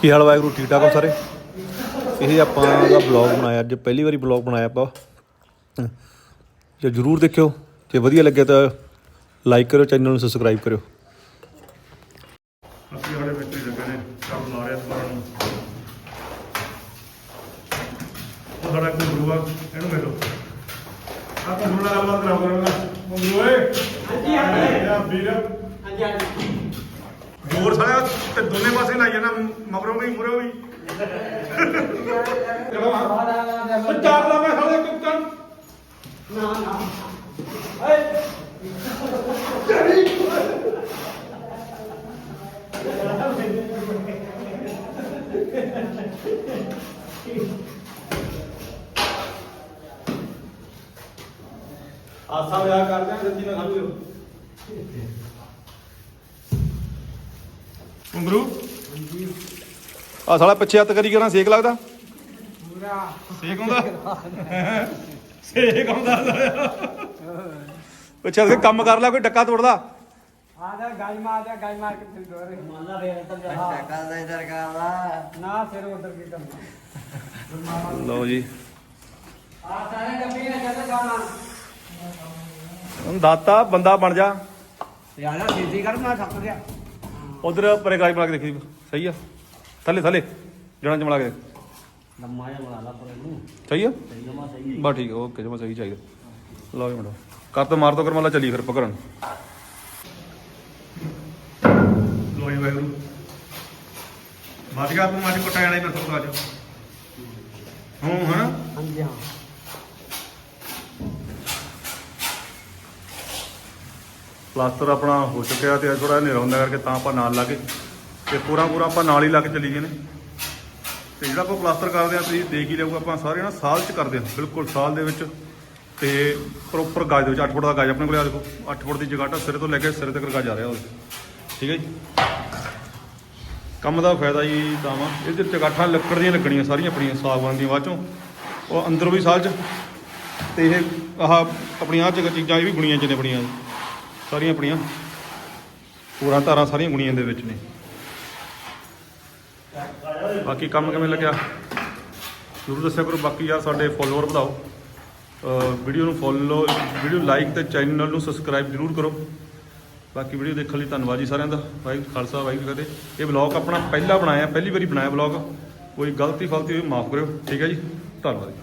ਕੀ ਹਾਲ ਵਾਹਿਗੁਰੂ ਠੀਕ ਠਾਕ ਹੋ ਸਾਰੇ? ਇਹ ਆਪਾਂ ਦਾ ਬਲੌਗ ਬਣਾਇਆ ਅੱਜ ਪਹਿਲੀ ਵਾਰੀ ਬਲੌਗ ਬਣਾਇਆ ਆਪਾਂ। ਜੇ ਜਰੂਰ ਦੇਖਿਓ ਜੇ ਵਧੀਆ ਲੱਗਿਆ ਤਾਂ ਲਾਈਕ ਕਰਿਓ ਚੈਨਲ ਨੂੰ ਸਬਸਕ੍ਰਾਈਬ ਕਰਿਓ। ਅਸੀਂ ਸਾਡੇ ਮਿੱਤਰੀ ਲੱਗੇ ਨੇ ਕੰਮ ਲਾ ਰਿਹਾ ਦੁਬਾਰਾ ਨੂੰ। ਉਹ ਸਾਡਾ ਗੁਰੂ ਆ ਇਹਨੂੰ ਮਿਲੋ। ਆ ਗੁਰੂ ਨਾਲ ਗੱਲਬਾਤ ਕਰਾਓ ਕਰਾਂਗਾ ਗੁਰੂ ਓਏ। ਹਾਂਜੀ ਹਾਂਜੀ ਵੀਰ। ਹਾਂਜੀ ਹਾਂਜੀ ਹੋਰ ਸਾਰਾ ਤੇ ਦੋਨੇ ਪਾਸੇ ਲਾਈ ਜਾਣਾ ਮਗਰੋਂ ਵੀ ਮੁਰੋਂ ਵੀ। ਚਲੋ ਹਾਂ ਤੇ ਚਾਰ ਲਾ ਮੈਂ ਸਾਲੇ ਕੁੱਕਣ ਨਾ ਨਾ। ਆਸਾ ਵਿਆਹ ਕਰਦੇ ਆ ਸੱਚੀ ਨਾ ਖਾਲੂ ਗੁਰੂ ਆ ਸਾਲਾ ਪਿੱਛੇ ਹੱਥ ਕਰੀ ਜਾਣਾ ਸੇਕ ਲੱਗਦਾ? ਸੇਕ ਆਉਂਦਾ? ਸੇਕ ਆਉਂਦਾ। ਪਿੱਛੇ ਹੱਥ ਕੇ ਕੰਮ ਕਰ ਲੈ ਕੋਈ ਡੱਕਾ ਤੋੜਦਾ ਆ ਜਾ ਗਾਈ ਮਾਰ ਜਾ ਗਾਈ ਮਾਰ ਕੇ ਫਿਰ ਦੋਰੇ ਮਾਲਾ ਫੇਰ ਜਾ। ਟਕਾ ਦਾ ਇਧਰ ਕਾਲਾ ਨਾ ਸਿਰ ਉਧਰ ਕੀ ਕਰਨਾ। ਲਓ ਜੀ। ਆ ਸਾਰੇ ਡੱਬੀ ਨੇ ਜਦੋਂ ਜਾਣਾ। ਹੁਣ ਦਾਤਾ ਬੰਦਾ ਬਣ ਜਾ। ਯਾਰਾ ਛੇਤੀ ਕਰ ਮੈਂ ਥੱਕ ਗਿਆ। ਉਧਰ ਪਰੇ ਗਾਜ ਬਣਾ ਕੇ ਦੇਖੀ ਸਹੀ ਆ। ਥੱਲੇ ਥੱਲੇ। ਜਣਾ ਚਮਲਾ ਕੇ ਦੇਖ। ਲੰਮਾ ਜਿਹਾ ਬਣਾ ਲਾ ਪਰ ਇਹਨੂੰ ਸਹੀ ਆ? ਸਹੀ ਜਮਾ ਸਹੀ ਬਾ ਠੀਕ ਆ ਓਕੇ ਜਮਾ ਸਹੀ ਚਾਹੀਦਾ। ਲਓ ਜੀ ਮੁੰਡਾ। ਕਰ ਤੋਂ ਮਾਰ ਤੋਂ ਕਰ ਮੱਲਾ ਚੱਲੀ ਫਿਰ ਪਕੜਨ। ਲੋਈ ਵਾਹਿਗੁਰੂ। ਮੱਝ ਗਿਆ ਤੂੰ ਮੱਝ ਕੁੱਟਾ ਜਾਣਾ ਹੀ ਮੈਂ ਸਭ ਅੱਜ ਹੂੰ। ਹਾਂ ਹਾਂਜੀ ਹਾਂ। ਪਲਾਸਟਰ ਆਪਣਾ ਹੋ ਚੁੱਕਿਆ ਤੇ ਥੋੜਾ ਹਨੇਰਾ ਹੁੰਦਾ ਕਰਕੇ ਤਾਂ ਆਪਾਂ ਨਾਲ ਲਾ ਕੇ ਤੇ ਪੂਰਾ ਪੂਰਾ ਆਪਾਂ ਨਾਲ ਹੀ ਲਾ ਕੇ ਚੱਲੀ ਗਏ ਨੇ ਤੇ ਜਿਹੜਾ ਆਪਾਂ ਪਲਾਸਟਰ ਕਰਦੇ ਆ ਤੁਸੀਂ ਦੇਖ ਹੀ ਲਿਆਊਗਾ ਆਪਾਂ ਸਾਰੇ ਨਾ ਸਾਲ ਚ ਕਰਦੇ ਆ ਬਿਲਕੁਲ ਸਾਲ ਦੇ ਵਿੱਚ। ਤੇ ਪ੍ਰੋਪਰ ਗਾਜ ਦੇ ਵਿੱਚ 8 ਫੁੱਟ ਦਾ ਗਾਜ ਆਪਣੇ ਕੋਲ ਆ ਦੇਖੋ 8 ਫੁੱਟ ਦੀ ਜਗਾਟਾ ਸਿਰੇ ਤੋਂ ਲੈ ਕੇ ਸਿਰੇ ਤੱਕ ਗਾਜ ਆ ਰਿਹਾ ਉਹਦੇ। ਠੀਕ ਹੈ ਜੀ? ਕੰਮ ਦਾ ਫਾਇਦਾ ਜੀ ਤਾਂ ਵਾ। ਇਹਦੇ ਚਗਾਠਾਂ ਲੱਕੜ ਦੀਆਂ ਲੱਗਣੀਆਂ, ਸਾਰੀਆਂ ਆਪਣੀਆਂ, ਸਾਗਵਾਨ ਦੀਆਂ ਬਾਅਦ ਚੋਂ। ਉਹ ਅੰਦਰੋਂ ਵੀ ਸਾਲ ਚ। ਤੇ ਇਹ ਆਹ ਆਪਣੀਆਂ ਆਹ ਜਗ੍ਹਾ ਚੀਜ਼ਾਂ ਇਹ ਵੀ ਗੁਣੀਆਂ ਚ ਨੇ। ਆਪਣੀਆਂ ਸਾਰੀਆਂ ਆਪਣੀਆਂ। ਪੂਰਾ ਧਾਰਾਂ ਸਾਰੀਆਂ ਗੁਣੀਆਂ ਦੇ ਵਿੱਚ ਨੇ। ਬਾਕੀ ਕੰਮ ਕਿਵੇਂ ਲੱਗਿਆ? ਜ਼ਰੂਰ ਦੱਸਿਆ ਕਰੋ। ਬਾਕੀ ਯਾਰ ਸਾਡੇ ਫੋਲੋਅਰ ਵਧਾਓ। ਵੀਡੀਓ ਨੂੰ ਫੋਲੋ ਵੀਡੀਓ ਲਾਈਕ ਤੇ ਚੈਨਲ ਨੂੰ ਸਬਸਕ੍ਰਾਈਬ ਜ਼ਰੂਰ ਕਰੋ। ਬਾਕੀ ਵੀਡੀਓ ਦੇਖਣ ਲਈ ਧੰਨਵਾਦ ਜੀ ਸਾਰਿਆਂ ਦਾ। ਵਾਹਿਗੁਰੂ ਖਾਲਸਾ, ਵਾਹਿਗੁਰੂ ਫਤਿਹ। ਇਹ ਵਲੌਗ ਆਪਣਾ ਪਹਿਲਾ ਬਣਾਇਆ, ਪਹਿਲੀ ਵਾਰੀ ਬਣਾਇਆ ਵਲੌਗ ਕੋਈ ਗਲਤੀ ਫਲਤੀ ਹੋਈ, ਮਾਫ ਕਰਿਓ। ਠੀਕ ਹੈ ਜੀ। ਧੰਨਵਾਦ ਜੀ।